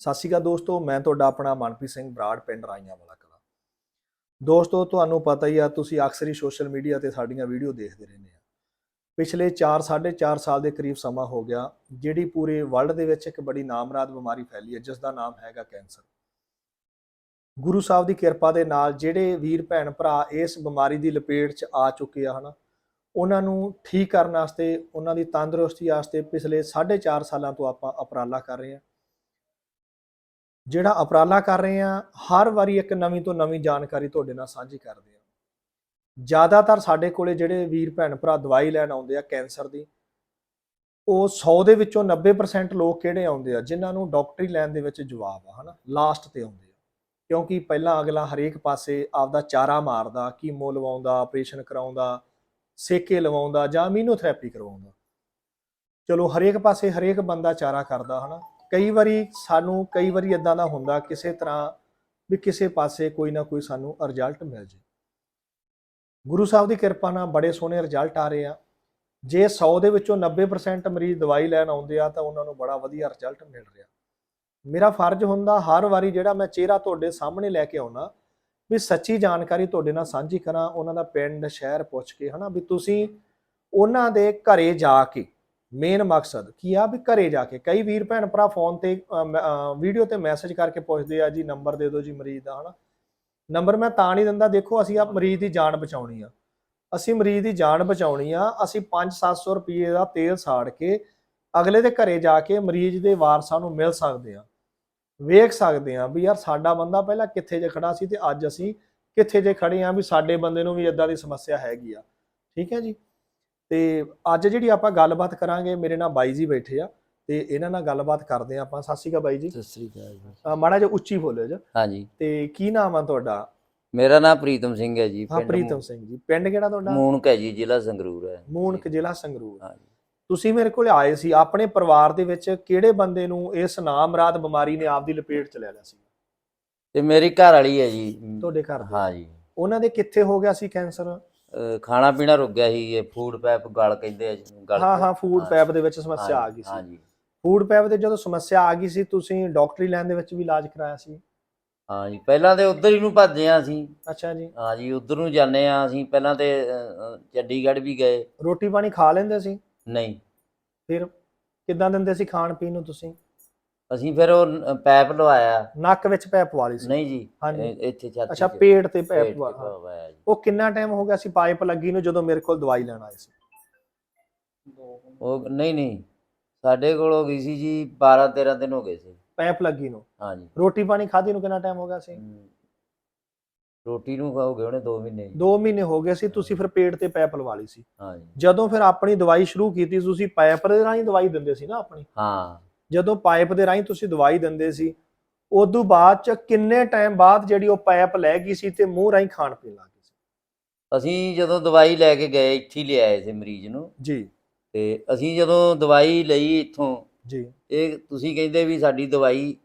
ਸਤਿ ਸ਼੍ਰੀ ਅਕਾਲ ਦੋਸਤੋ, ਮੈਂ ਤੁਹਾਡਾ ਆਪਣਾ ਮਨਪ੍ਰੀਤ ਸਿੰਘ ਬਰਾੜ ਪਿੰਡ ਰਾਈਆਂ ਵਾਲਾ ਕਲਾ। ਦੋਸਤੋ, ਤੁਹਾਨੂੰ ਪਤਾ ਹੀ ਆ, ਤੁਸੀਂ ਅਕਸਰ ਹੀ ਸੋਸ਼ਲ ਮੀਡੀਆ ਤੇ ਸਾਡੀਆਂ ਵੀਡੀਓ ਦੇਖਦੇ ਰਹਿੰਦੇ ਆ। ਪਿਛਲੇ 4 4.5 ਸਾਲ ਦੇ ਕਰੀਬ ਸਮਾਂ ਹੋ ਗਿਆ, ਜਿਹੜੀ ਪੂਰੇ ਵਰਲਡ ਦੇ ਵਿੱਚ ਇੱਕ ਬੜੀ ਨਾਮਰਾਦ ਬਿਮਾਰੀ ਫੈਲੀ ਹੈ ਜਿਸ ਦਾ ਨਾਮ ਹੈਗਾ ਕੈਂਸਰ। ਗੁਰੂ ਸਾਹਿਬ ਦੀ ਕਿਰਪਾ ਦੇ ਨਾਲ ਜਿਹੜੇ ਵੀਰ, ਭੈਣ, ਭਰਾ ਇਸ ਬਿਮਾਰੀ ਦੀ ਲਪੇਟ 'ਚ ਆ ਚੁੱਕੇ ਆ, ਹਨਾ, ਉਹਨਾਂ ਨੂੰ ਠੀਕ ਕਰਨ ਵਾਸਤੇ, ਉਹਨਾਂ ਦੀ ਤੰਦਰੁਸਤੀ ਵਾਸਤੇ ਪਿਛਲੇ 4.5 ਸਾਲਾਂ ਤੋਂ ਆਪਾਂ ਉਪਰਾਲਾ ਕਰ ਰਹੇ ਹਾਂ ਜਿਹੜਾ ਉਪਰਾਲਾ ਕਰ ਰਹੇ ਹਾਂ, ਹਰ ਵਾਰੀ ਇੱਕ ਨਵੀਂ ਤੋਂ ਨਵੀਂ ਜਾਣਕਾਰੀ ਤੁਹਾਡੇ ਨਾਲ ਸਾਂਝੀ ਕਰਦੇ ਆ ਜ਼ਿਆਦਾਤਰ ਸਾਡੇ ਕੋਲੇ ਜਿਹੜੇ ਵੀਰ ਭੈਣ ਭਰਾ ਦਵਾਈ ਲੈਣ ਆਉਂਦੇ ਆ ਕੈਂਸਰ ਦੀ, ਉਹ 100 ਦੇ ਵਿੱਚੋਂ 90% ਲੋਕ ਕਿਹੜੇ ਆਉਂਦੇ ਆ? ਜਿਨ੍ਹਾਂ ਨੂੰ ਡਾਕਟਰੀ ਲੈਣ ਦੇ ਵਿੱਚ ਜਵਾਬ ਆ, ਹਨਾ? ਲਾਸਟ ਤੇ ਆਉਂਦੇ ਆ। ਕਿਉਂਕਿ ਪਹਿਲਾਂ ਅਗਲਾ ਹਰੇਕ ਪਾਸੇ ਆਪਦਾ ਚਾਰਾ ਮਾਰਦਾ, ਕੀਮੋ ਲਵਾਉਂਦਾ, ਆਪਰੇਸ਼ਨ ਕਰਾਉਂਦਾ, ਸੇਕੇ ਲਵਾਉਂਦਾ ਜਾਂ ਮੀਨੋਥੈਰੇਪੀ ਕਰਵਾਉਂਦਾ। ਚਲੋ ਹਰੇਕ ਪਾਸੇ ਹਰੇਕ ਬੰਦਾ ਚਾਰਾ ਕਰਦਾ, ਹਨਾ? ਕਈ ਵਾਰੀ ਸਾਨੂੰ, ਕਈ ਵਾਰੀ ਇਦਾਂ ਦਾ ਹੁੰਦਾ ਕਿਸੇ ਤਰ੍ਹਾਂ ਵੀ ਕਿਸੇ ਪਾਸੇ ਕੋਈ ਨਾ ਕੋਈ ਸਾਨੂੰ ਰਿਜ਼ਲਟ ਮਿਲ ਜੇ। ਗੁਰੂ ਸਾਹਿਬ ਦੀ ਕਿਰਪਾ ਨਾਲ ਬੜੇ ਸੋਹਣੇ ਰਿਜ਼ਲਟ ਆ ਰਹੇ ਆ। ਜੇ 100 ਦੇ ਵਿੱਚੋਂ 90% ਮਰੀਜ਼ ਦਵਾਈ ਲੈਣ ਆਉਂਦੇ ਆ ਤਾਂ ਉਹਨਾਂ ਨੂੰ ਬੜਾ ਵਧੀਆ ਰਿਜ਼ਲਟ ਮਿਲ ਰਿਹਾ। ਮੇਰਾ ਫਰਜ਼ ਹੁੰਦਾ ਹਰ ਵਾਰੀ ਜਿਹੜਾ ਮੈਂ ਚਿਹਰਾ ਤੁਹਾਡੇ ਸਾਹਮਣੇ ਲੈ ਕੇ ਆਉਣਾ, ਵੀ ਸੱਚੀ ਜਾਣਕਾਰੀ ਤੁਹਾਡੇ ਨਾਲ ਸਾਂਝੀ ਕਰਾਂ, ਉਹਨਾਂ ਦਾ ਪਿੰਡ, ਸ਼ਹਿਰ ਪੁੱਛ ਕੇ ਹਨਾ, ਵੀ ਤੁਸੀਂ ਉਹਨਾਂ ਦੇ ਘਰੇ ਜਾ ਕੇ ਮੇਨ ਮਕਸਦ ਕੀ ਆ ਵੀ ਘਰੇ ਜਾ ਕੇ ਕਈ ਵੀਰ ਭੈਣ ਭਰਾ ਫੋਨ ਤੇ ਵੀਡੀਓ ਤੇ ਮੈਸੇਜ ਕਰਕੇ ਪੁੱਛਦੇ ਆ ਜੀ ਨੰਬਰ ਦੇ ਦਿਓ ਜੀ ਮਰੀਜ਼ ਦਾ, ਹਨਾ? ਨੰਬਰ ਮੈਂ ਤਾਂ ਨਹੀਂ ਦਿੰਦਾ, ਦੇਖੋ ਅਸੀਂ ਆ ਮਰੀਜ਼ ਦੀ ਜਾਨ ਬਚਾਉਣੀ ਆ। ਅਸੀਂ ਮਰੀਜ਼ ਦੀ ਜਾਨ ਬਚਾਉਣੀ ਆ, ਅਸੀਂ 5-700 ਰੁਪਏ ਦਾ ਤੇਲ ਸਾੜ ਕੇ ਅਗਲੇ ਦੇ ਘਰੇ ਜਾ ਕੇ ਮਰੀਜ਼ ਦੇ ਵਾਰਸਾਂ ਨੂੰ ਮਿਲ ਸਕਦੇ ਆ। ਵੇਖ ਸਕਦੇ ਆ ਵੀ ਯਾਰ ਸਾਡਾ ਬੰਦਾ ਪਹਿਲਾਂ ਕਿੱਥੇ ਜੇ ਖੜਾ ਸੀ ਤੇ ਅੱਜ ਅਸੀਂ ਕਿੱਥੇ ਜੇ ਖੜੇ ਆ ਵੀ ਸਾਡੇ ਬੰਦੇ ਨੂੰ ਵੀ ਇਦਾਂ ਦੀ ਸਮੱਸਿਆ ਹੈਗੀ ਆ। ਠੀਕ ਹੈ ਜੀ? ਤੇ ਅੱਜ ਜਿਹੜੀ ਆਪਾਂ ਗੱਲਬਾਤ ਕਰਾਂਗੇ ਮੇਰੇ ਨਾਲ ਬਾਈ ਜੀ ਬੈਠੇ ਆ ਤੇ ਇਹਨਾਂ ਨਾਲ ਗੱਲਬਾਤ ਕਰਦੇ ਆ ਆਪਾਂ। ਸਤਿ ਸ਼੍ਰੀ ਅਕਾਲ ਬਾਈ ਜੀ। ਸਤਿ ਸ੍ਰੀ ਅਕਾਲ ਜੀ। ਮਾੜਾ ਜਿਹਾ ਉੱਚੀ ਬੋਲਿਓ ਜੀ। ਹਾਂਜੀ। ਤੇ ਕੀ ਨਾਮ ਆ ਤੁਹਾਡਾ? ਮੇਰਾ ਨਾਮ ਪ੍ਰੀਤਮ ਸਿੰਘ ਹੈ ਜੀ ਹਾਂ ਪ੍ਰੀਤਮ ਸਿੰਘ ਜੀ। ਪਿੰਡ ਕਿਹੜਾ ਤੁਹਾਡਾ? ਮੂਣਕ ਹੈ ਜੀ ਜ਼ਿਲ੍ਹਾ ਸੰਗਰੂਰ ਹੈ। ਮੂਨਕ ਜ਼ਿਲ੍ਹਾ ਸੰਗਰੂਰ। ਹਾਂਜੀ। ਤੁਸੀਂ ਮੇਰੇ ਕੋਲ ਆਏ ਸੀ ਆਪਣੇ ਪਰਿਵਾਰ ਦੇ ਵਿੱਚ ਕਿਹੜੇ ਬੰਦੇ ਨੂੰ ਇਸ ਨਾਮਰਾਦ ਬਿਮਾਰੀ ਨੇ ਆਪਦੀ ਲਪੇਟ ਚ ਲੈ ਲਿਆ ਸੀ? ਤੇ ਮੇਰੀ ਘਰ ਵਾਲੀ ਹੈ ਜੀ। ਤੁਹਾਡੇ ਘਰ ਦੇ? ਹਾਂ ਜੀ। ਉਹਨਾਂ ਦੇ ਕਿੱਥੇ ਹੋ ਗਿਆ ਸੀ ਕੈਂਸਰ? ਅਹ ਖਾਣਾ ਪੀਣਾ ਰੁਕ ਗਿਆ ਸੀ ਇਹ ਫੂਡ ਪੈਪ ਗਲ ਕਹਿੰਦੇ ਆ ਜਿਹਨੂੰ ਗਲ ਹਾਂ ਹਾਂ ਫੂਡ ਪੈਪ ਦੇ ਵਿੱਚ ਸਮੱਸਿਆ ਆ ਗਈ ਸੀ। ਹਾਂਜੀ। ਫੂਡ ਪੈਪ ਦੇ ਜਦੋਂ ਸਮੱਸਿਆ ਆ ਗਈ ਸੀ ਤੁਸੀਂ ਡਾਕਟਰੀ ਲਾਈਨ ਦੇ ਵਿੱਚ ਵੀ ਇਲਾਜ ਕਰਾਇਆ ਸੀ? ਹਾਂ ਜੀ ਪਹਿਲਾਂ ਤੇ ਉਧਰ ਹੀ ਨੂੰ ਭੱਜੇ ਆ ਅਸੀਂ। ਅੱਛਾ ਜੀ। ਹਾਂ ਜੀ ਉਧਰ ਨੂੰ ਜਾਂਦੇ ਆ ਅਸੀਂ ਪਹਿਲਾਂ ਤੇ ਅਹ, ਅਹ, ਚੰਡੀਗੜ੍ਹ ਵੀ ਗਏ। ਰੋਟੀ ਪਾਣੀ ਖਾ ਲੈਂਦੇ ਸੀ? ਨਹੀਂ। ਫਿਰ ਕਿੱਦਾਂ ਦਿੰਦੇ ਸੀ ਖਾਣ ਪੀਣ ਨੂੰ ਤੁਸੀਂ? ਅਸੀਂ ਫਿਰ ਉਹ ਪੈਪ ਲਵਾਇਆ। ਨੱਕ ਵਿੱਚ ਪੈਪ ਵਾਲੀ ਸੀ। ਨਹੀਂ ਜੀ ਹਾਂਜੀ। ਇਹ- ਇੱਥੇ ਛਾਤੀ ਅੱਛਾ ਚ ਪੇਟ ਤੇ ਪੇਟ ਪੈਪ ਵਾਲਾ ਪਵਾਇਆ ਜੀ। ਉਹ ਕਿੰਨਾ ਟਾਈਮ ਹੋ ਗਿਆ ਸੀ ਪਾਈਪ ਲੱਗੀ ਨੂੰ ਜਦੋਂ ਮੇਰੇ ਕੋਲ ਦਵਾਈ ਲੈਣ ਆਏ ਸੀ? ਉਹ ਨਹੀਂ ਨਹੀਂ। ਸਾਡੇ ਕੋਲ ਹੋ ਗਈ ਸੀ ਜੀ 12 13 ਦਿਨ ਹੋ ਗਏ ਸੀ। ਪੈਪ ਲੱਗੀ ਨੂੰ? ਹਾਂ ਜੀ। ਰੋਟੀ ਪਾਣੀ ਖਾਧੀ ਨੂੰ ਕਿੰਨਾ ਟਾਈਮ ਹੋ ਗਿਆ ਸੀ? ਹਮ, ਰੋਟੀ ਨੂੰ ਹੋ ਗਏ ਉਹਨੇ 2 ਮਹੀਨੇ ਜੀ। 2 ਮਹੀਨੇ ਹੋ ਗਏ ਸੀ ਤੁਸੀਂ ਫਿਰ ਪੇਟ ਤੇ ਪੈਪ ਲਵਾ ਲਈ ਸੀ। ਹਾਂ ਜੀ। ਜਦੋਂ ਫਿਰ ਆਪਣੀ ਦਵਾਈ ਸ਼ੁਰੂ ਕੀਤੀ ਤੁਸੀਂ ਪਾਈਪ ਦੇ ਰਾਹੀਂ ਦਵਾਈ ਦਿੰਦੇ ਸੀ ਨਾ ਆਪਣੀ? ਹਾਂ। ਜਦੋਂ ਪਾਈਪ ਦੇ ਰਾਹੀਂ ਤੁਸੀਂ ਦਵਾਈ ਦਿੰਦੇ ਸੀ ਉਦੋਂ ਬਾਅਦ ਚ ਕਿੰਨੇ ਟਾਈਮ ਬਾਅਦ ਜਿਹੜੀ ਉਹ ਪਾਈਪ ਲੈ ਗਈ ਸੀ ਤੇ ਮੂੰਹ ਰਾਹੀਂ ਖਾਣ ਪੀਣ ਲੱਗ ਗਈ ਸੀ? ਅਸੀਂ ਜਦੋਂ ਦਵਾਈ ਲੈ ਕੇ ਗਏ ਇੱਥੇ ਹੀ ਲਿਆਏ ਸੀ ਮਰੀਜ਼ ਨੂੰ। ਜੀ। ਤੇ ਅਸੀਂ ਜਦੋਂ ਦਵਾਈ ਲਈ ਇੱਥੋਂ ਜੀ। ਇਹ ਤੁਸੀਂ ਕਹਿੰਦੇ ਵੀ ਸਾਡੀ ਦਵਾਈ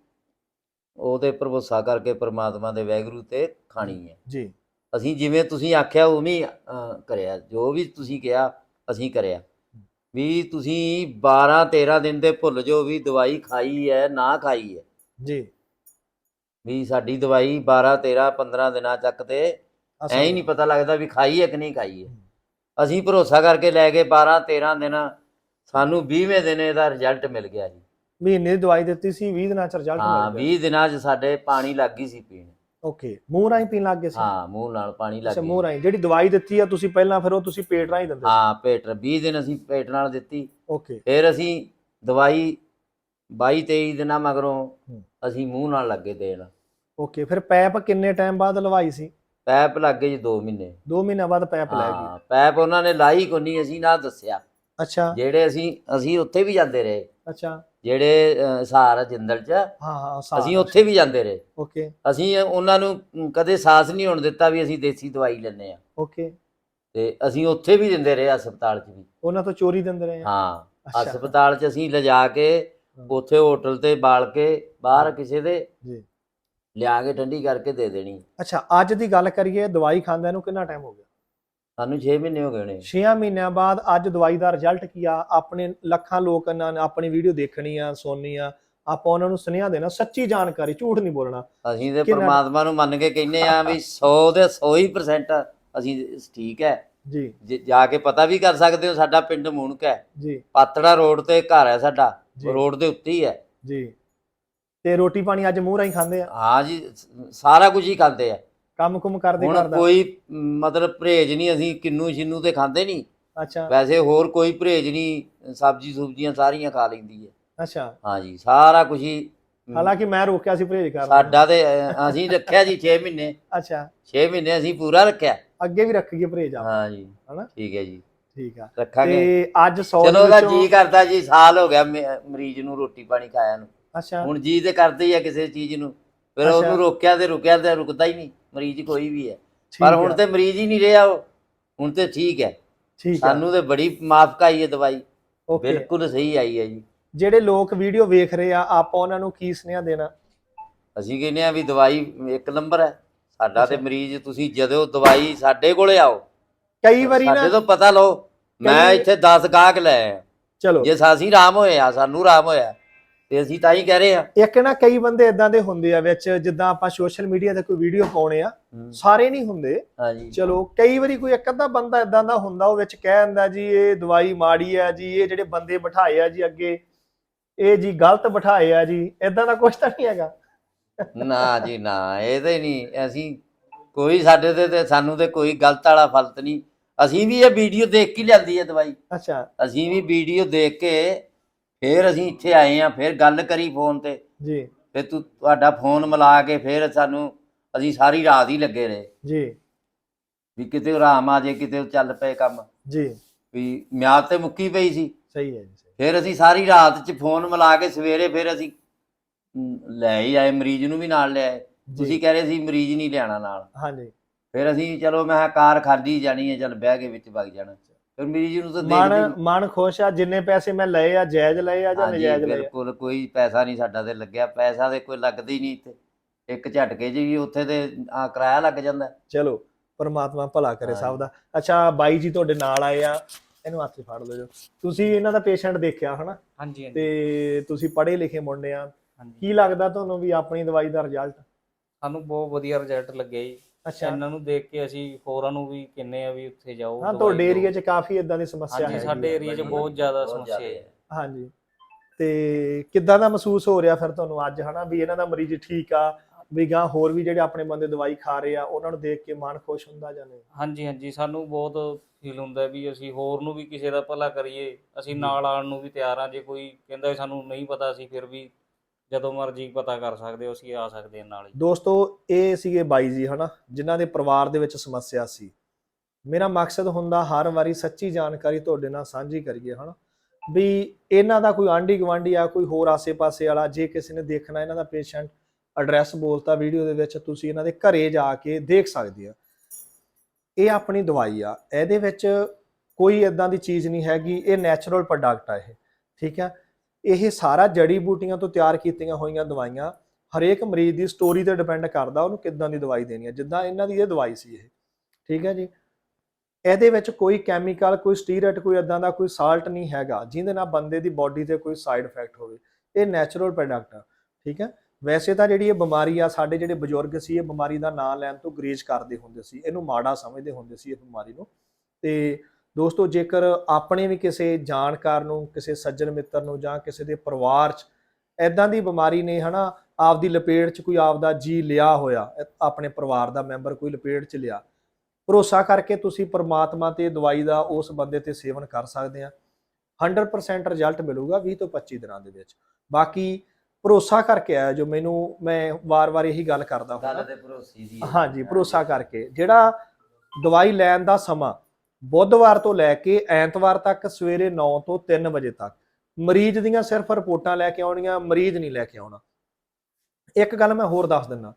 ਉਹ ਤੇ ਭਰੋਸਾ ਕਰਕੇ ਪ੍ਰਮਾਤਮਾ ਦੇ ਵੈਗਰੂ ਤੇ ਖਾਣੀ ਹੈ। ਜੀ। ਅਸੀਂ ਜਿਵੇਂ ਤੁਸੀਂ ਆਖਿਆ ਉਵੇਂ ਹੀ ਕਰਿਆ। ਜੋ ਵੀ ਤੁਸੀਂ ਕਿਹਾ ਅਸੀਂ ਕਰਿਆ। ਵੀ ਤੁਸੀਂ 12 13 ਦਿਨ ਦੇ ਭੁੱਲ ਜੋ ਵੀ ਦਵਾਈ ਖਾਈ ਹੈ ਨਾ ਖਾਈ ਹੈ। ਜੀ। ਵੀ ਸਾਡੀ ਦਵਾਈ 12 13 15 ਦਿਨਾਂ ਤੱਕ ਤੇ ਐ ਹੀ ਨਹੀਂ ਪਤਾ ਲੱਗਦਾ ਵੀ ਖਾਈ ਹੈ ਕਿ ਨਹੀਂ ਖਾਈ ਹੈ। ਅਸੀਂ ਭਰੋਸਾ ਕਰਕੇ ਲੈ ਗਏ 12 13 ਦਿਨ ਸਾਨੂੰ 20ਵੇਂ ਦਿਨ ਇਹਦਾ ਰਿਜ਼ਲਟ ਮਿਲ ਗਿਆ ਜੀ। ਮਹੀਨੇ ਦੀ ਦਵਾਈ ਦਿੱਤੀ ਸੀ 20 ਦਿਨਾਂ ਚ ਰਿਜ਼ਲਟ ਹਾਂ ਮਿਲ ਗਿਆ। 20 ਦਿਨਾਂ 'ਚ ਸਾਡੇ ਪਾਣੀ ਲੱਗ ਗਈ ਸੀ ਪੀਣ। ਓਕੇ ਮੂੰਹ ਰਾਹੀਂ ਪੀਣ ਲੱਗ ਗਏ ਸੀ? ਹਾਂ ਮੂੰਹ ਨਾਲ ਪਾਣੀ ਲੱਗ ਅੱਛਾ ਮੂੰਹ ਰਾਹੀਂ। ਜਿਹੜੀ ਦਵਾਈ ਦਿੱਤੀ ਆ ਤੁਸੀਂ ਪਹਿਲਾਂ ਫਿਰ ਉਹ ਤੁਸੀਂ ਪੇਟ ਰਾਹੀਂ ਦਿੰਦੇ ਸੀ? ਹਾਂ ਪੇਟ 20 ਦਿਨ ਅਸੀਂ ਪੇਟ ਨਾਲ ਦਿੱਤੀ। ਓਕੇ ਫਿਰ ਅਸੀਂ ਦਵਾਈ 22 23 ਦਿਨਾਂ ਮਗਰੋਂ ਹੂੰ। ਅਸੀਂ ਮੂੰਹ ਨਾਲ ਲੱਗੇ ਦੇਣ। ਓਕੇ ਫਿਰ ਪੈਪ ਕਿੰਨੇ ਟਾਈਮ ਬਾਅਦ ਲਵਾਈ ਸੀ? ਪੈਪ ਲੱਗ ਗਏ ਜੀ 2 ਮਹੀਨੇ। 2 ਮਹੀਨਿਆਂ ਬਾਅਦ ਪੈਪ ਲੈ ਗਈ। ਹਾਂ ਪੈਪ ਉਹਨਾਂ ਨੇ ਲਾਈ ਕੋਈ ਨਹੀਂ ਅਸੀਂ ਨਾ ਦੱਸਿਆ। ਅੱਛਾ। ਜਿਹੜੇ ਅਸੀਂ ਅਸੀਂ ਉੱਥੇ ਵੀ ਜਾਂਦੇ ਰਹੇ। ਅੱਛਾ। ਜਿਹੜੇ ਅਹ, ਸਹਾਰਾ ਜਿੰਦਲ ਚ ਹਾਂ ਹਾਂ ਸਾਹ- ਅਸੀਂ ਉੱਥੇ ਵੀ ਜਾਂਦੇ ਰਹੇ। ਓਕੇ। ਅਸੀਂ ਉਹਨਾਂ ਨੂੰ ਕਦੇ ਸਾਹਸ ਨਹੀਂ ਹੋਣ ਦਿੱਤਾ ਵੀ ਅਸੀਂ ਦੇਸੀ ਦਵਾਈ ਲੈਂਦੇ ਆ ਓਕੇ। ਤੇ ਅਸੀਂ ਉੱਥੇ ਵੀ ਦਿੰਦੇ ਰਹੇ ਹਸਪਤਾਲ 'ਚ ਵੀ। ਉਹਨਾਂ ਤੋਂ ਚੋਰੀ ਦਿੰਦੇ ਰਹੇ ਆ? ਹਾਂ ਅੱਛਾ। ਹਸਪਤਾਲ 'ਚ ਅਸੀਂ ਲਿਜਾ ਕੇ। ਉੱਥੇ ਹੋਟਲ ਤੇ ਬਾਲ ਕੇ ਬਾਹਰ ਕਿਸੇ ਦੇ ਜੀ। ਲਿਆ ਕੇ ਠੰਡੀ ਕਰਕੇ ਦੇ ਦੇਣੀ। ਅੱਛਾ ਅੱਜ ਦੀ ਗੱਲ ਕਰੀਏ ਦਵਾਈ ਖਾਂਦਿਆਂ ਨੂੰ ਕਿੰਨਾ ਟਾਈਮ ਹੋ ਗਿਆ? ਸਾਨੂੰ 6 ਮਹੀਨੇ ਹੋ ਗਏ ਨੇ। 6 ਮਹੀਨਿਆਂ ਬਾਅਦ ਅੱਜ ਦਵਾਈ ਦਾ ਰਿਜ਼ਲਟ ਕੀ ਆ? ਆਪਣੇ ਲੱਖਾਂ ਲੋਕ ਇਹਨਾਂ ਨੇ ਆਪਣੀ ਵੀਡੀਓ ਦੇਖਣੀ ਆ ਸੁਣਨੀ ਆ ਆਪਾਂ ਉਹਨਾਂ ਨੂੰ ਸੁਨੇਹਾ ਦੇਣਾ ਸੱਚੀ ਜਾਣਕਾਰੀ ਝੂਠ ਨਹੀਂ ਬੋਲਣਾ। ਅਸੀਂ ਤੇ ਪ੍ਰਮਾਤਮਾ ਨੂੰ ਮੰਨ ਕੇ ਕਹਿੰਨੇ ਆ ਵੀ 100 ਦੇ 100 ਹੀ percent ਅਸੀਂ ਠੀਕ ਹੈ। ਜੀ। ਜੇ ਕੇ ਪਤਾ ਵੀ ਕਰ ਸਕਦੇ ਹੋ ਸਾਡਾ ਪਿੰਡ ਮੂਣਕ ਹੈ। ਜੀ। ਪਾਤੜਾ ਰੋਡ ਤੇ ਘਰ ਹੈ ਸਾਡਾ। ਰੋਡ ਦੇ ਉੱਤੇ ਹੀ ਹੈ। ਜੀ। ਤੇ ਰੋਟੀ ਪਾਣੀ ਅੱਜ ਮੂੰਹ ਰਾਹੀਂ ਖਾਂਦੇ ਆ? ਹਾਂ ਜੀ ਸਾਰਾ ਕੁਝ ਹੀ ਖਾਂਦੇ ਆ। ਕੰਮ ਕੁਮ ਕਰਦੇ ਹੁਣ ਕਰਦਾ ਕੋਈ ਮਤਲਬ ਪਰਹੇਜ ਨਹੀਂ ਅਸੀਂ ਕਿੰਨੂ ਸ਼ਿੰਨੂ ਤੇ ਖਾਂਦੇ ਨਹੀਂ। ਅੱਛਾ। ਵੈਸੇ ਹੋਰ ਕੋਈ ਪਰਹੇਜ ਨਹੀਂ ਸਬਜ਼ੀ ਸੁਬਜ਼ੀਆਂ ਸਾਰੀਆਂ ਖਾ ਲੈਂਦੀ ਹੈ। ਅੱਛਾ। ਹਾਂ ਜੀ ਸਾਰਾ ਕੁਝ ਹੀ ਹਾਲਾਂਕਿ ਮੈਂ ਰੋਕਿਆ ਸੀ ਪਰਹੇਜ ਕਰਨ। ਤੋਂ। ਸਾਡਾ ਤੇ ਅ, ਅਸੀਂ ਰੱਖਿਆ ਜੀ 6 ਮਹੀਨੇ। ਅੱਛਾ। 6 ਮਹੀਨੇ ਅਸੀਂ ਪੂਰਾ ਰੱਖਿਆ। ਅੱਗੇ ਵੀ ਰੱਖੀਏ ਪਰਹੇਜ ਆ ਹਾਂ ਜੀ ਹਨਾ? ਠੀਕ ਹੈ ਜੀ। ਠੀਕ ਆ। ਰੱਖਾਂਗੇ। ਤੇ ਅੱਜ 100 ਚਲੋ ਜੀ ਕਰਦਾ ਜੀ ਸਾਲ ਹੋ ਗਿਆ ਮ- ਮਰੀਜ਼ ਨੂੰ ਰੋਟੀ ਪਾਣੀ ਖਾਇਆ ਨੂੰ। ਅੱਛਾ। ਹੁਣ ਜੀ ਤੇ ਕਰਦੇ ਹੀ ਆ ਕਿਸੇ ਚੀਜ਼ ਨੂੰ। ਫਿਰ ਅੱਛਾ। ਉਹਨੂੰ ਰੋਕਿਆ ਤੇ ਰੁਕਿਆ ਤੇ ਰੁਕਦਾ ਹੀ ਨਹੀਂ ਮਰੀਜ਼ ਕੋਈ ਵੀ ਹੈ। ਪਰ ਹੁਣ ਤੇ ਮਰੀਜ਼ ਹੀ ਨਹੀਂ ਰਿਹਾ ਉਹ ਹੁਣ ਤੇ ਠੀਕ ਹੈ। ਠੀਕ ਆ ਸਾਨੂੰ ਤੇ ਬੜੀ ਮਾਫਕ ਆਈ ਹੈ ਦਵਾਈ। ਓਕੇ। ਬਿਲਕੁਲ ਸਹੀ ਆਈ ਹੈ ਜੀ। ਜਿਹੜੇ ਲੋਕ ਵੀਡੀਓ ਵੇਖ ਰਹੇ ਆ ਆਪਾਂ ਉਹਨਾਂ ਨੂੰ ਕੀ ਸੁਨੇਹਾ ਦੇਣਾ? ਅਸੀਂ ਕਹਿੰਦੇ ਆ ਵੀ ਦਵਾਈ ਇੱਕ ਨੰਬਰ ਹੈ। ਸਾਡਾ ਤੇ ਅੱਛਾ। ਮਰੀਜ਼ ਤੁਸੀਂ ਜਦੋਂ ਦਵਾਈ ਸਾਡੇ ਕੋਲੇ ਆਓ। ਕਈ ਵਾਰੀ ਸਾਡੇ ਨਾ ਤੋਂ ਪਤਾ ਲਓ। ਮੈਂ ਕਈ- ਇੱਥੇ 10 ਗਾਹਕ ਲੈ ਆਇਆ। ਚਲੋ। ਜੇ ਸਾਸੀ ਰਾਮ ਹੋਇਆ ਸਾਨੂੰ ਰਾਮ ਹੋਇਆ। ਤੇ ਅਸੀਂ ਤਾਂ ਹੀ ਕਹਿ ਰਹੇ ਆ। ਇੱਕ ਨਾ ਕਈ ਬੰਦੇ ਇਦਾਂ ਦੇ ਹੁੰਦੇ ਆ ਵਿੱਚ ਜਿੱਦਾਂ ਆਪਾਂ ਸੋਸ਼ਲ ਮੀਡੀਆ ਤੇ ਕੋਈ ਵੀਡੀਓ ਪਾਉਣੇ ਆ ਸਾਰੇ ਨਹੀਂ ਹੁੰਦੇ। ਹਾਂਜੀ। ਚਲੋ ਕਈ ਵਾਰੀ ਕੋਈ ਇੱਕ ਅੱਧਾ ਬੰਦਾ ਇਦਾਂ ਦਾ ਹੁੰਦਾ ਉਹ ਵਿੱਚ ਕਹਿ ਦਿੰਦਾ ਜੀ ਇਹ ਦਵਾਈ ਮਾੜੀ ਆ ਜੀ ਇਹ ਜਿਹੜੇ ਬੰਦੇ ਬਿਠਾਏ ਆ ਜੀ ਅੱਗੇ ਇਹ ਜੀ ਗਲਤ ਬਿਠਾਏ ਆ ਜੀ ਇਦਾਂ ਦਾ ਕੁਝ ਤਾਂ ਨਹੀਂ ਹੈਗਾ। ਨਾ ਜੀ ਨਾ ਇਹ ਤੇ ਨਹੀਂ ਅਸੀਂ ਕੋਈ ਸਾਡੇ ਤੇ ਤੇ ਸਾਨੂੰ ਤੇ ਕੋਈ ਗਲਤ ਵਾਲਾ ਫਲਤ ਨਹੀਂ। ਅਸੀਂ ਵੀ ਇਹ ਵੀਡੀਓ ਦੇਖ ਕੇ ਲਿਆਂਦੀ ਹੈ ਦਵਾਈ। ਅੱਛਾ। ਅਸੀਂ ਵੀ ਵੀਡੀਓ ਦੇਖ ਕੇ ਫਿਰ ਅਸੀਂ ਇੱਥੇ ਆਏ ਆ ਫਿਰ ਗੱਲ ਕਰੀ ਫੋਨ ਤੇ। ਜੀ। ਫਿਰ ਤੂੰ ਤੁਹਾਡਾ ਫੋਨ ਮਿਲਾ ਕੇ ਫਿਰ ਸਾਨੂੰ ਅਸੀਂ ਸਾਰੀ ਰਾਤ ਹੀ ਲੱਗੇ ਰਹੇ। ਜੀ। ਵੀ ਕਿਤੇ ਆਰਾਮ ਆ ਜੇ ਕਿਤੇ ਚੱਲ ਪਏ ਕੰਮ। ਜੀ। ਵੀ ਮਿਆਦ ਤੇ ਮੁੱਕੀ ਪਈ ਸੀ। ਸਹੀ ਹੈ ਜੀ ਸਹੀ। ਫਿਰ ਅਸੀਂ ਸਾਰੀ ਰਾਤ ਚ ਫੋਨ ਮਿਲਾ ਕੇ ਸਵੇਰੇ ਫਿਰ ਅਸੀਂ ਲੈ ਹੀ ਆਏ ਮਰੀਜ਼ ਨੂੰ ਵੀ ਨਾਲ ਲੈ ਆਏ। ਤੁਸੀਂ ਕਹਿ ਰਹੇ ਸੀ ਮਰੀਜ਼ ਨਹੀਂ ਲਿਆਣਾ ਨਾਲ। ਹਾਂਜੀ। ਫਿਰ ਅਸੀਂ ਚਲੋ ਮੈਂ ਕਿਹਾ ਕਾਰ ਖਾਲੀ ਜਾਣੀ ਹੈ ਚਲ ਬਹਿ ਕੇ ਵਿੱਚ ਵਗ ਜਾਣਾ। ਫਿਰ ਮਰੀਜ਼ ਨੂੰ ਤਾਂ ਮਨ ਦੇਖਦੇ ਮਨ ਖੁਸ਼ ਆ ਜਿੰਨੇ ਪੈਸੇ ਮੈਂ ਲਏ ਆ ਜਾਇਜ਼ ਲਏ ਆ ਜਾਂ ਹਾਂਜੀ ਨਜਾਇਜ਼ ਲਏ ਆ? ਬਿਲਕੁਲ ਕੋਈ ਪੈਸਾ ਨਹੀਂ ਸਾਡਾ ਤੇ ਲੱਗਿਆ ਪੈਸਾ ਤੇ ਕੋਈ ਲੱਗਦਾ ਹੀ ਨਹੀਂ ਇੱਥੇ। ਇੱਕ ਝਟਕੇ ਵੀ ਉੱਥੇ ਤੇ ਆ ਕਿਰਾਇਆ ਲੱਗ ਜਾਂਦਾ। ਚਲੋ ਪਰਮਾਤਮਾ ਭਲਾ ਕਰੇ। ਸਭ ਦਾ। ਅੱਛਾ ਬਾਈ ਜੀ ਤੁਹਾਡੇ ਨਾਲ ਆਏ ਆ ਇਹਨੂੰ ਹੱਥ 'ਚ ਫੜ ਲਓ ਜੋ। ਤੁਸੀਂ ਇਹਨਾਂ ਦਾ ਪੇਸ਼ੈਂਟ ਦੇਖਿਆ ਹਨਾ? ਹਾਂਜੀ ਹਾਂਜੀ। ਤੇ ਤੁਸੀਂ ਪੜ੍ਹੇ ਲਿਖੇ ਮੁੰਡੇ ਆ। ਹਾਂਜੀ। ਕੀ ਲੱਗਦਾ ਤੁਹਾਨੂੰ ਵੀ ਆਪਣੀ ਦਵਾਈ ਦਾ ਰਿਜ਼ਲਟ ਸਾਨੂੰ ਬਹੁਤ ਵਧੀਆ ਰਿਜ਼ਲਟ ਲੱਗਿਆ ਜੀ। ਅੱਛਾ। ਇਹਨਾਂ ਨੂੰ ਦੇਖ ਕੇ ਅਸੀਂ ਹੋਰਾਂ ਨੂੰ ਵੀ ਕਹਿੰਨੇ ਆ ਵੀ ਉੱਥੇ ਜਾਓ ਹਾਂ ਤੁਹਾਡੇ। ਏਰੀਆ 'ਚ ਕਾਫੀ ਇਦਾਂ ਦੀ ਸਮੱਸਿਆ ਹਾਂਜੀ ਹੈ ਸਾਡੇ ਏਰੀਆ 'ਚ ਬਹੁਤ ਜ਼ਿਆਦਾ ਸਮੱਸਿਆ ਹੈ। ਹਾਂਜੀ। ਤੇ ਕਿੱਦਾਂ ਦਾ ਮਹਿਸੂਸ ਹੋ ਰਿਹਾ ਫਿਰ ਤੁਹਾਨੂੰ ਅੱਜ ਹਨਾ? ਵੀ ਇਹਨਾਂ ਦਾ ਮਰੀਜ਼ ਠੀਕ ਆ ਵੀ ਗਾਂ ਹੋਰ ਵੀ ਜਿਹੜੇ ਆਪਣੇ ਬੰਦੇ ਦਵਾਈ ਖਾ ਰਹੇ ਆ ਉਹਨਾਂ ਨੂੰ ਦੇਖ ਕੇ ਮਨ ਖੁਸ਼ ਹੁੰਦਾ ਜਾਂ ਨਹੀਂ? ਹਾਂਜੀ ਹਾਂਜੀ ਸਾਨੂੰ ਬਹੁਤ ਫੀਲ ਹੁੰਦਾ ਵੀ ਅਸੀਂ ਹੋਰ ਨੂੰ ਵੀ ਕਿਸੇ ਦਾ ਭਲਾ ਕਰੀਏ ਅਸੀਂ। ਨਾਲ ਆਉਣ ਨੂੰ ਵੀ ਤਿਆਰ ਆ ਜੇ ਕੋਈ ਕਹਿੰਦਾ ਸਾਨੂੰ ਨਹੀਂ ਪਤਾ ਅਸੀਂ ਫਿਰ ਵੀ ਜਦੋਂ ਮਰਜ਼ੀ ਪਤਾ ਕਰ ਸਕਦੇ ਹੋ, ਅਸੀਂ ਆ ਸਕਦੇ ਹਾਂ ਨਾਲ ਹੀ। ਦੋਸਤੋ, ਇਹ ਸੀਗੇ ਬਾਈ ਜੀ, ਹਨਾ, ਜਿਨ੍ਹਾਂ ਦੇ ਪਰਿਵਾਰ ਦੇ ਵਿੱਚ ਸਮੱਸਿਆ ਸੀ। ਮੇਰਾ ਮਕਸਦ ਹੁੰਦਾ ਹਰ ਵਾਰੀ ਸੱਚੀ ਜਾਣਕਾਰੀ ਤੁਹਾਡੇ ਨਾਲ ਸਾਂਝੀ ਕਰੀਏ, ਹਨਾ। ਵੀ ਇਹਨਾਂ ਦਾ ਕੋਈ ਆਂਢੀ ਗਵਾਂਢੀ ਆ, ਕੋਈ ਹੋਰ ਆਸੇ-ਪਾਸੇ ਵਾਲਾ, ਜੇ ਕਿਸੇ ਨੇ ਦੇਖਣਾ ਇਹਨਾਂ ਦਾ ਪੇਸ਼ੈਂਟ ਐਡਰੈਸ ਬੋਲਤਾ ਵੀਡੀਓ ਦੇ ਵਿੱਚ, ਤੁਸੀਂ ਇਹਨਾਂ ਦੇ ਘਰੇ ਜਾ ਕੇ ਦੇਖ ਸਕਦੇ ਆ। ਇਹ ਆਪਣੀ ਦਵਾਈ ਆ। ਇਹਦੇ ਵਿੱਚ ਕੋਈ ਇਦਾਂ ਦੀ ਚੀਜ਼ ਨਹੀਂ ਹੈਗੀ, ਇਹ ਨੈਚੁਰਲ ਪ੍ਰੋਡਕਟ ਆ ਇਹ, ਠੀਕ ਆ? ਇਹ ਸਾਰਾ ਜੜੀ ਬੂਟੀਆਂ ਤੋਂ ਤਿਆਰ ਕੀਤੀਆਂ ਹੋਈਆਂ ਦਵਾਈਆਂ ਹਰੇਕ ਮਰੀਜ਼ ਦੀ ਸਟੋਰੀ ਤੇ ਡਿਪੈਂਡ ਕਰਦਾ ਉਹਨੂੰ ਕਿੱਦਾਂ ਦੀ ਦਵਾਈ ਦੇਣੀ ਹੈ, ਜਿੱਦਾਂ ਇਹਨਾਂ ਦੀ ਇਹ ਦਵਾਈ ਸੀ ਇਹ। ਠੀਕ ਹੈ ਜੀ? ਇਹਦੇ ਵਿੱਚ ਕੋਈ ਕੈਮੀਕਲ ਕੋਈ ਸਟੀਰਟ ਕੋਈ ਇਦਾਂ ਦਾ ਕੋਈ ਸਾਲਟ ਨਹੀਂ ਹੈਗਾ, ਜਿਹਦੇ ਨਾਲ ਬੰਦੇ ਦੀ ਬਾਡੀ ਤੇ ਕੋਈ ਸਾਈਡ ਇਫੈਕਟ ਹੋਵੇ। ਇਹ ਨੈਚੁਰਲ ਪ੍ਰੋਡਕਟ ਆ, ਠੀਕ ਹੈ? ਵੈਸੇ ਤਾਂ ਜਿਹੜੀ ਇਹ ਬਿਮਾਰੀ ਆ, ਸਾਡੇ ਜਿਹੜੇ ਬਜ਼ੁਰਗ ਸੀ, ਇਹ ਬਿਮਾਰੀ ਦਾ ਨਾਂ ਲੈਣ ਤੋਂ ਗਰੇਜ ਕਰਦੇ ਹੁੰਦੇ ਸੀ, ਇਹਨੂੰ ਮਾੜਾ ਸਮਝਦੇ ਹੁੰਦੇ ਸੀ ਇਹ ਬਿਮਾਰੀ ਨੂੰ। ਤੇ ਦੋਸਤੋ ਜੇਕਰ ਆਪਣੇ ਵੀ ਕਿਸੇ ਜਾਣਕਾਰ ਨੂੰ ਕਿਸੇ ਸੱਜਣ ਮਿੱਤਰ ਨੂੰ ਜਾਂ ਕਿਸੇ ਦੇ ਪਰਿਵਾਰ 'ਚ ਐਦਾਂ ਦੀ ਬਿਮਾਰੀ ਨੇ ਹਨਾ ਆਪਦੀ ਲਪੇਟ 'ਚ ਕੋਈ ਆਪਦਾ ਜੀ ਲਿਆ ਹੋਇਆ ਆਪਣੇ ਪਰਿਵਾਰ ਦਾ ਮੈਂਬਰ ਕੋਈ ਲਪੇਟ 'ਚ ਲਿਆ ਭਰੋਸਾ ਕਰਕੇ ਤੁਸੀਂ ਪ੍ਰਮਾਤਮਾ ਤੇ ਦਵਾਈ ਦਾ ਉਸ ਬੰਦੇ ਤੇ ਸੇਵਨ ਕਰ ਸਕਦੇ ਆ। 100% ਰਿਜ਼ਲਟ ਮਿਲੂਗਾ 20 ਤੋਂ 25 ਦਿਨਾਂ ਦੇ ਵਿੱਚ। ਬਾਕੀ ਭਰੋਸਾ ਕਰਕੇ ਆਇਆ ਜੋ ਮੈਨੂੰ ਮੈਂ ਵਾਰ-ਵਾਰ ਇਹੀ ਗੱਲ ਕਰਦਾ ਗੱਲ ਹਾਂ ਤੇ ਭਰੋਸੀ ਦੀ ਹੈ। ਹਾਂਜੀ ਭਰੋਸਾ ਕਰਕੇ। ਜਿਹੜਾ ਦਵਾਈ ਲੈਣ ਦਾ ਸਮਾਂ ਬੁੱਧਵਾਰ ਤੋਂ ਲੈ ਕੇ ਐਤਵਾਰ ਤੱਕ ਸਵੇਰੇ 9 ਤੋਂ 3 ਵਜੇ ਤੱਕ। ਮਰੀਜ਼ ਦੀਆਂ ਸਿਰਫ ਰਿਪੋਰਟਾਂ ਲੈ ਕੇ ਆਉਣੀਆਂ, ਮਰੀਜ਼ ਨਹੀਂ ਲੈ ਕੇ ਆਉਣਾ। ਇੱਕ ਗੱਲ ਮੈਂ ਹੋਰ ਦੱਸ ਦਿੰਦਾ।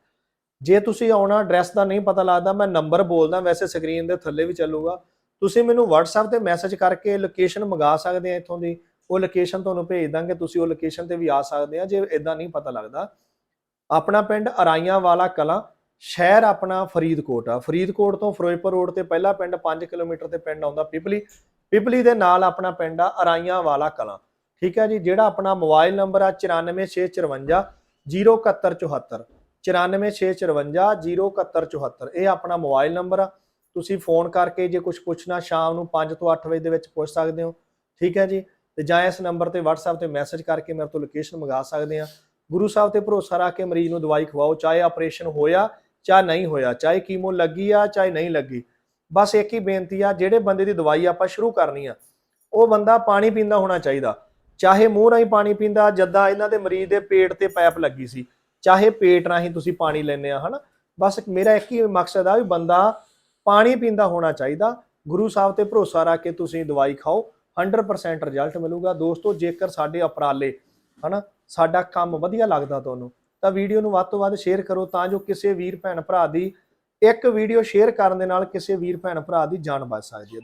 ਜੇ ਤੁਸੀਂ ਆਉਣਾ ਐਡਰੈਸ ਦਾ ਨਹੀਂ ਪਤਾ ਲੱਗਦਾ, ਮੈਂ ਨੰਬਰ ਬੋਲਦਾ, ਵੈਸੇ ਸਕਰੀਨ ਦੇ ਥੱਲੇ ਵੀ ਚੱਲੂਗਾ। ਤੁਸੀਂ ਮੈਨੂੰ WhatsApp ਤੇ ਮੈਸੇਜ ਕਰਕੇ ਲੋਕੇਸ਼ਨ ਮੰਗਾ ਸਕਦੇ ਆ ਇੱਥੋਂ ਦੀ। ਉਹ ਲੋਕੇਸ਼ਨ ਤੁਹਾਨੂੰ ਭੇਜ ਦਾਂਗੇ, ਤੁਸੀਂ ਉਹ ਲੋਕੇਸ਼ਨ ਤੇ ਵੀ ਆ ਸਕਦੇ ਆ, ਜੇ ਇਦਾਂ ਨਹੀਂ ਪਤਾ ਲੱਗਦਾ। ਆਪਣਾ ਪਿੰਡ ਅਰਾਈਆਂ ਵਾਲਾ ਕਲਾਂ ਸ਼ਹਿਰ ਆਪਣਾ ਫਰੀਦਕੋਟ ਆ। ਫਰੀਦਕੋਟ ਤੋਂ ਫਿਰੋਜ਼ਪੁਰ ਰੋਡ ਤੇ ਪਹਿਲਾ ਪਿੰਡ 5 ਕਿਲੋਮੀਟਰ ਤੇ ਪਿੰਡ ਆਉਂਦਾ ਪਿਪਲੀ। ਪਿਪਲੀ ਦੇ ਨਾਲ ਆਪਣਾ ਪਿੰਡ ਆ ਅਰਾਈਆਂ ਵਾਲਾ ਕਲਾਂ। ਠੀਕ ਹੈ ਜੀ, ਜਿਹੜਾ ਆਪਣਾ ਮੋਬਾਈਲ ਨੰਬਰ ਆ 94654 07174 94654 07174 ਇਹ ਆਪਣਾ ਮੋਬਾਈਲ ਨੰਬਰ ਆ। ਤੁਸੀਂ ਫੋਨ ਕਰਕੇ ਜੇ ਕੁਝ ਪੁੱਛਣਾ ਸ਼ਾਮ ਨੂੰ 5 ਤੋਂ 8 ਵਜੇ ਦੇ ਵਿੱਚ ਪੁੱਛ ਸਕਦੇ ਹੋ। ਠੀਕ ਹੈ ਜੀ, ਤੇ ਜਾਂ ਇਸ ਨੰਬਰ ਤੇ WhatsApp ਤੇ ਮੈਸੇਜ ਕਰਕੇ ਮੇਰੇ ਤੋਂ ਲੋਕੇਸ਼ਨ ਮੰਗਾ ਸਕਦੇ ਆ। ਗੁਰੂ ਸਾਹਿਬ ਤੇ ਭਰੋਸਾ ਰੱਖ ਕੇ ਮਰੀਜ਼ ਨੂੰ ਦਵਾਈ ਖਵਾਓ, ਚਾਹੇ ਆਪਰੇਸ਼ਨ ਹੋਇਆ ਚਾਹੇ ਨਹੀਂ ਹੋਇਆ, ਚਾਹੇ ਕੀਮੋ ਲੱਗੀ ਆ, ਚਾਹੇ ਨਹੀਂ ਲੱਗੀ। ਬਸ ਇੱਕ ਹੀ ਬੇਨਤੀ ਆ, ਜਿਹੜੇ ਬੰਦੇ ਦੀ ਦਵਾਈ ਆਪਾਂ ਸ਼ੁਰੂ ਕਰਨੀ ਆ, ਉਹ ਬੰਦਾ ਪਾਣੀ ਪੀਂਦਾ ਹੋਣਾ ਚਾਹੀਦਾ। ਚਾਹੇ ਮੂੰਹ ਰਾਹੀਂ ਪਾਣੀ ਪੀਂਦਾ, ਜਦਾਂ ਇਹਨਾਂ ਦੇ ਮਰੀਜ਼ ਦੇ ਪੇਟ ਤੇ ਪਾਈਪ ਲੱਗੀ ਸੀ, ਚਾਹੇ ਪੇਟ ਰਾਹੀਂ ਤੁਸੀਂ ਪਾਣੀ ਲੈਂਦੇ ਆ, ਹਨਾ? ਬਸ ਮੇਰਾ ਇੱਕ ਹੀ ਮਕਸਦ ਆ ਵੀ ਬੰਦਾ ਪਾਣੀ ਪੀਂਦਾ ਹੋਣਾ ਚਾਹੀਦਾ। ਗੁਰੂ ਸਾਹਿਬ ਤੇ ਭਰੋਸਾ ਰੱਖ ਕੇ ਤੁਸੀਂ ਦਵਾਈ ਖਾਓ 100% ਰਿਜ਼ਲਟ ਮਿਲੂਗਾ। ਦੋਸਤੋ, ਜੇਕਰ ਸਾਡੇ ਉਪਰਾਲੇ, ਹਨਾ, ਸਾਡਾ ਕੰਮ ਵਧੀਆ ਲੱਗਦਾ ਤੁਹਾਨੂੰ ਤਾਂ ਵੀਡੀਓ ਨੂੰ ਵੱਧ ਤੋਂ ਵੱਧ ਸ਼ੇਅਰ ਕਰੋ ਤਾਂ ਜੋ ਕਿਸੇ ਵੀਰ, ਭੈਣ, ਭਰਾ ਦੀ ਇੱਕ ਵੀਡੀਓ ਸ਼ੇਅਰ ਕਰਨ ਦੇ ਨਾਲ ਕਿਸੇ ਵੀਰ, ਭੈਣ, ਭਰਾ ਦੀ ਜਾਨ ਬਚ ਸਕਦੀ ਹੈ।